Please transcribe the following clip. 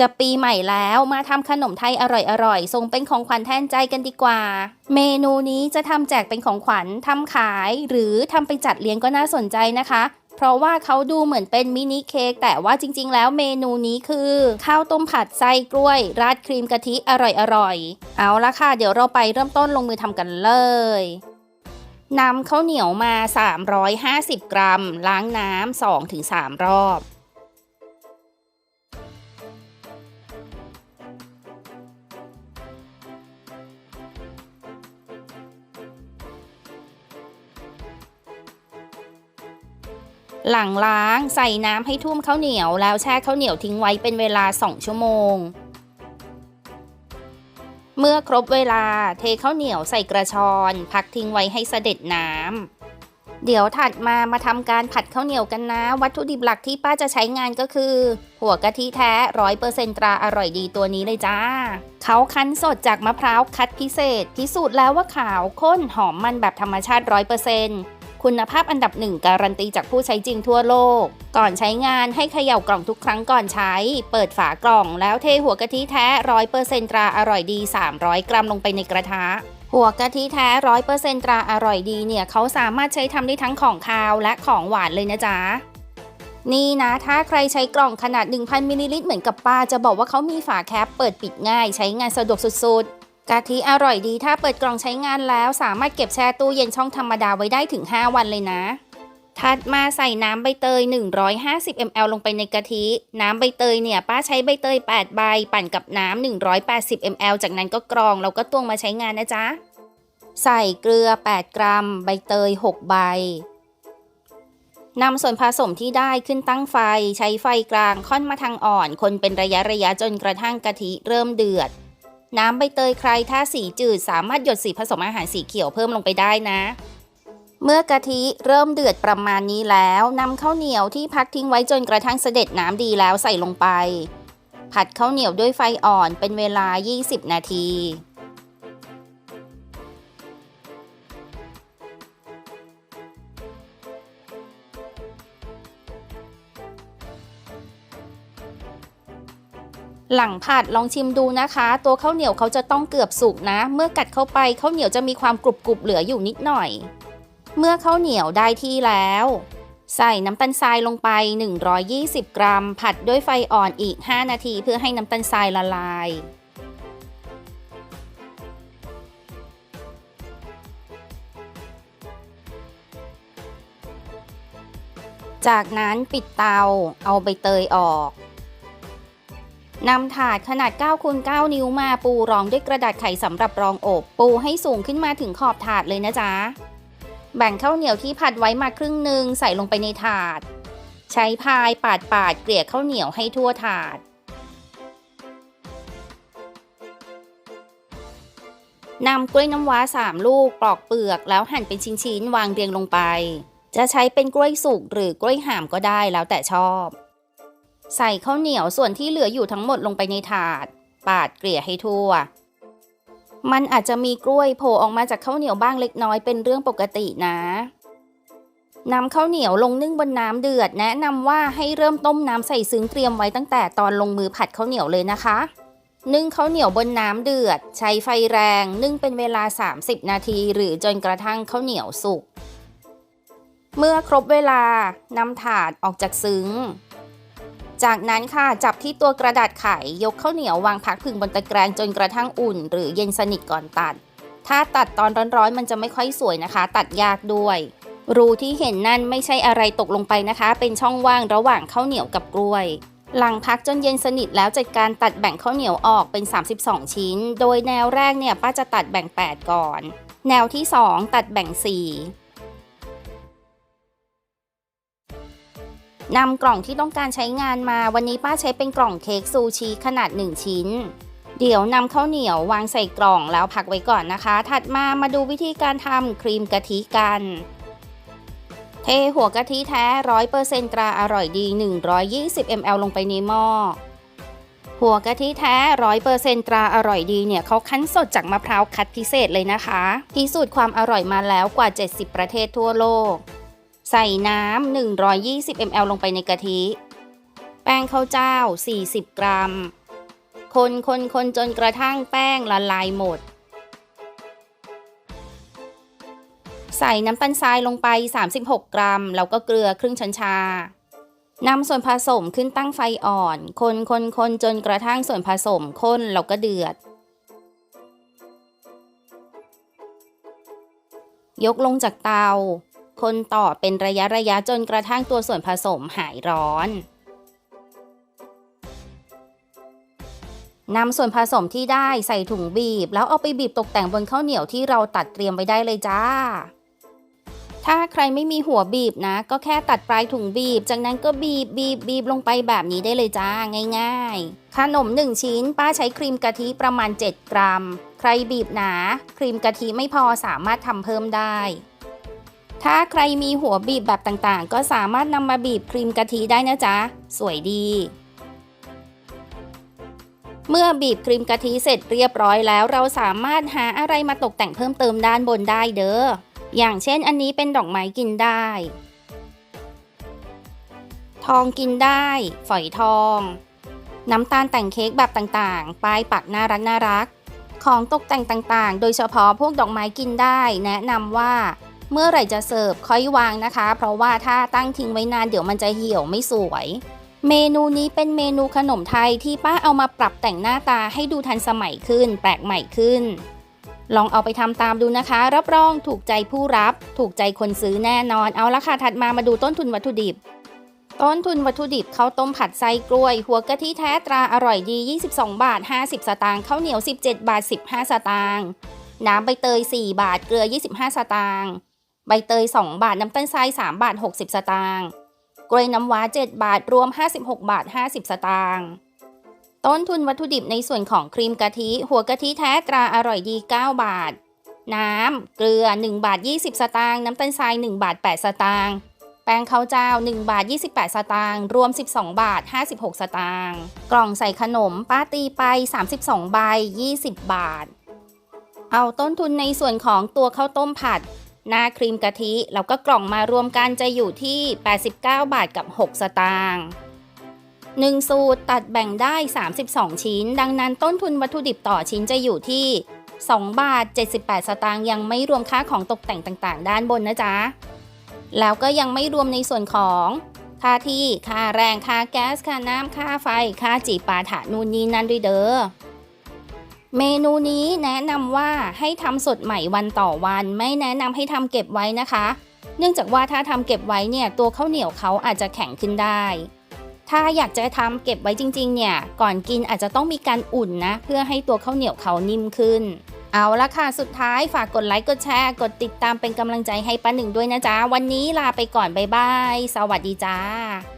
จะปีใหม่แล้วมาทำขนมไทยอร่อยๆ ส่งเป็นของขวัญแทนใจกันดีกว่า เมนูนี้จะทำแจกเป็นของขวัญทำขาย หรือทำไปจัดเลี้ยงก็น่าสนใจนะคะ เพราะว่าเขาดูเหมือนเป็นมินิเค้กแต่ว่าจริงๆ แล้วเมนูนี้คือ ข้าวต้มผัดไส้กล้วย ราดครีมกะทิอร่อยๆ เอาละค่ะ เดี๋ยวเราไปเริ่มต้นลงมือทำกันเลยนำข้าวเหนียวมา 350 กรัม ล้างน้ำ2-3 รอบ หลังล้างใส่น้ำให้ท่วมข้าวเหนียวแล้วแช่ข้าวเหนียวทิ้งไว้เป็นเวลา 2 ชั่วโมง เมื่อครบเวลาเทข้าวเหนียวใส่กระชอนพักทิ้งไว้ให้เสด็จน้ำเดี๋ยวถัดมามาทำการผัดข้าวเหนียวกันนะ วัตถุดิบหลักที่ป้าจะใช้งานก็คือ หัวกะทิแท้ร้อยเปอร์เซนตราอร่อยดีตัวนี้เลยจ้า เขาคั้นสดจากมะพร้าวคัดพิเศษ พิสูจน์แล้วว่าขาวข้นหอมมันแบบธรรมชาติร้อยเปอร์เซนต์ คุณภาพอันดับหนึ่งการันตีจากผู้ใช้จริงทั่วโลก ก่อนใช้งานให้เขย่ากล่องทุกครั้งก่อนใช้ เปิดฝากล่องแล้วเทหัวกะทิแท้ร้อยเปอร์เซนตราอร่อยดี 300 กรัมลงไปในกระทะ หัวกะทิแท้ร้อยเปอร์เซนตราอร่อยดีเนี่ยเขาสามารถใช้ทำได้ทั้งของคาวและของหวานเลยนะจ๊ะนี่นะ ถ้าใครใช้กล่องขนาด 1,000มิลลิลิตรเหมือนกับป้าจะบอกว่าเขามีฝาแคปเปิดปิดง่าย ใช้งานสะดวกสุดๆ กะทิอร่อยดีถ้าเปิดกล่องใช้งานแล้ว สามารถเก็บแช่ตู้เย็นช่องธรรมดาไว้ได้ถึง 5 วันเลยนะ ถัดมาใส่น้ำใบเตย 150 ml ลงไปในกะทิ น้ำใบเตยเนี่ยป้าใช้ใบเตย 8 ใบ ปั่นกับน้ำ 180 ml จากนั้นก็กรองแล้วก็ตวงมาใช้งานนะจ๊ะ ใส่เกลือ 8 กรัม ใบเตย 6 ใบนำส่วนผสมที่ได้ขึ้นตั้งไฟ ใช้ไฟกลางค่อนมาทางอ่อน คนเป็นระยะระยะจนกระทั่งกะทิเริ่มเดือด น้ำใบเตยใครถ้าสีจืดสามารถหยดสีผสมอาหารสีเขียวเพิ่มลงไปได้นะ เมื่อกะทิเริ่มเดือดประมาณนี้แล้วนำข้าวเหนียวที่พักทิ้งไว้จนกระทั่งเสด็จน้ำดีแล้วใส่ลงไป ผัดข้าวเหนียวด้วยไฟอ่อนเป็นเวลา 20 นาที หลังผัดลองชิมดูนะคะ ตัวข้าวเหนียวเขาจะต้องเกือบสุกนะ เมื่อกัดเข้าไปข้าวเหนียวจะมีความกรุบกรุบๆเหลืออยู่นิดหน่อย เมื่อข้าวเหนียวได้ที่แล้ว ใส่น้ำตาลทรายลงไป 120 กรัม ผัดด้วยไฟอ่อนอีก 5 นาทีเพื่อให้น้ำตาลทรายละลายจากนั้นปิดเตา เอาใบเตยออก นำถาดขนาด9คูณ9นิ้วมาปูรองด้วยกระดาษไขสำหรับรองอบ ปูให้สูงขึ้นมาถึงขอบถาดเลยนะจ๊ะ แบ่งข้าวเหนียวที่ผัดไว้มาครึ่งหนึ่งใส่ลงไปในถาด ใช้พายปาดปาดๆเกลี่ยข้าวเหนียวให้ทั่วถาดนำกล้วยน้ำว้า 3 ลูกปลอกเปลือกแล้วหั่นเป็นชิ้นๆ วางเรียงลงไป จะใช้เป็นกล้วยสุกหรือกล้วยห่ามก็ได้แล้วแต่ชอบ ใส่ข้าวเหนียวส่วนที่เหลืออยู่ทั้งหมดลงไปในถาด ปาดเกลี่ยให้ทั่ว มันอาจจะมีกล้วยโผล่ออกมาจากข้าวเหนียวบ้างเล็กน้อยเป็นเรื่องปกตินะนำข้าวเหนียวลงนึ่งบนน้ำเดือด แนะนำว่าให้เริ่มต้มน้ำใส่ซึ้งเตรียมไว้ตั้งแต่ตอนลงมือผัดข้าวเหนียวเลยนะคะ นึ่งข้าวเหนียวบนน้ำเดือด ใช้ไฟแรง นึ่งเป็นเวลา 30 นาที หรือจนกระทั่งข้าวเหนียวสุก เมื่อครบเวลานำถาดออกจากซึ้ง จากนั้นค่ะจับที่ตัวกระดาษไขยกข้าวเหนียววางพักผึ่งบนตะแกรงจนกระทั่งอุ่น หรือเย็นสนิทก่อนตัด ถ้าตัดตอนร้อนๆ มันจะไม่ค่อยสวยนะคะ ตัดยากด้วย รูที่เห็นนั่นไม่ใช่อะไรตกลงไปนะคะ เป็นช่องว่างระหว่างข้าวเหนียวกับกล้วย หลังพักจนเย็นสนิทแล้วจัดการตัดแบ่งข้าวเหนียวออกเป็น 32 ชิ้น โดยแนวแรกเนี่ยป้าจะตัดแบ่ง 8 ก่อน แนวที่ 2 ตัดแบ่ง 4 นำกล่องที่ต้องการใช้งานมาวันนี้ป้าใช้เป็นกล่องเค้กซูชิขนาด 1 ชิ้น เดี๋ยวนำข้าวเหนียววางใส่กล่องแล้วพักไว้ก่อนนะคะ ถัดมามาดูวิธีการทำครีมกะทิกัน เทหัวกะทิแท้ร้อยเปอร์เซนตราอร่อยดี 120 ml ลงไปในหม้อ หัวกะทิแท้ร้อยเปอร์เซนตราอร่อยดีเนี่ยเขาคั้นสดจากมะพร้าวคัดพิเศษเลยนะคะ พิสูจน์ความอร่อยมาแล้วกว่า 70 ประเทศทั่วโลก ใส่น้ำ 120 ml ลงไปในกะทิ แป้งข้าวเจ้า 40 กรัม คนคนคนจนกระทั่งแป้งละลายหมด ใส่น้ำตาลทรายลงไป 36 กรัม แล้วก็เกลือครึ่งช้อนชานำส่วนผสมขึ้นตั้งไฟอ่อน คนคนคนจนกระทั่งส่วนผสมข้นแล้วก็เดือด ยกลงจากเตา คนต่อเป็นระยะระยะจนกระทั่งตัวส่วนผสมหายร้อนนำส่วนผสมที่ได้ใส่ถุงบีบ แล้วเอาไปบีบตกแต่งบนข้าวเหนียวที่เราตัดเตรียมไว้ได้เลยจ้า ถ้าใครไม่มีหัวบีบนะ ก็แค่ตัดปลายถุงบีบ จากนั้นก็บีบบีบบีบลงไปแบบนี้ได้เลยจ้าง่ายๆ ขนม 1 ชิ้น ป้าใช้ครีมกะทิประมาณ 7 กรัม ใครบีบหนา ครีมกะทิไม่พอสามารถทำเพิ่มได้ ถ้าใครมีหัวบีบแบบต่างๆ ก็สามารถนำมาบีบครีมกะทิได้นะจ๊ะ สวยดี เมื่อบีบครีมกะทิเสร็จเรียบร้อยแล้ว เราสามารถหาอะไรมาตกแต่งเพิ่มเติมด้านบนได้เด้อ อย่างเช่นอันนี้เป็นดอกไม้กินได้ ทองกินได้ ฝอยทอง น้ำตาลแต่งเค้กแบบต่างๆ ป้ายปักน่ารักน่ารัก ของตกแต่งต่างๆ โดยเฉพาะพวกดอกไม้กินได้ แนะนำว่า เมื่อไหร่จะเสิร์ฟค่อยวางนะคะ เพราะว่าถ้าตั้งทิ้งไว้นานเดี๋ยวมันจะเหี่ยวไม่สวย เมนูนี้เป็นเมนูขนมไทยที่ป้าเอามาปรับแต่งหน้าตาให้ดูทันสมัยขึ้น แปลกใหม่ขึ้น ลองเอาไปทำตามดูนะคะ รับรองถูกใจผู้รับ ถูกใจคนซื้อแน่นอนเอาละค่ะถัดมามาดูต้นทุนวัตถุดิบต้นทุนวัตถุดิบข้าวต้มผัดไส้กล้วย หัวกะทิแท้ตราอร่อยดี 22 บาท 50 สตางค์ข้าวเหนียว 17 บาท 15 สตางค์น้ำใบเตย 4 บาท เกลือ 25 สตางค์ ใบเตย 2 บาท น้ำตาลทราย 3 บาท 60 สตางค์กล้วยน้ำว้า 7 บาท รวม 56 บาท 50 สตางค์ต้นทุนวัตถุดิบในส่วนของครีมกะทิ หัวกะทิแท้ตราอร่อยดี 9 บาท น้ำ เกลือ 1 บาท 20 สตางค์น้ำตาลทราย 1 บาท 8 สตางค์แป้งข้าวเจ้า 1 บาท 28 สตางค์รวม 12 บาท 56 สตางค์กล่องใส่ขนมป้าตีไป 32 ใบ 20 บาท เอาต้นทุนในส่วนของตัวข้าวต้มผัด หน้าครีมกะทิแล้วก็กล่องมารวมกันจะอยู่ที่ 89 บาทกับ 6 สตางค์1สูตรตัดแบ่งได้ 32 ชิ้น ดังนั้นต้นทุนวัตถุดิบต่อชิ้นจะอยู่ที่ 2 บาท 78 สตางค์ยังไม่รวมค่าของตกแต่งต่างๆ ด้านบนนะจ๊ะ แล้วก็ยังไม่รวมในส่วนของค่าที่ ค่าแรง ค่าแก๊ส ค่าน้ำ ค่าไฟ ค่าจีปาถะนูนนี้นั่นด้วยเด้อ เมนูนี้แนะนำว่าให้ทำสดใหม่วันต่อวัน ไม่แนะนำให้ทำเก็บไว้นะคะ เนื่องจากว่าถ้าทำเก็บไว้เนี่ยตัวข้าวเหนียวเขาอาจจะแข็งขึ้นได้ ถ้าอยากจะทำเก็บไว้จริง ๆ เนี่ย ก่อนกินอาจจะต้องมีการอุ่นนะ เพื่อให้ตัวข้าวเหนียวเขานิ่มขึ้น เอาละค่ะ สุดท้ายฝากกดไลค์กดแชร์ กดติดตามเป็นกำลังใจให้ป้าหนึ่งด้วยนะจ๊ะ วันนี้ลาไปก่อนบ๊ายบายสวัสดีจ้า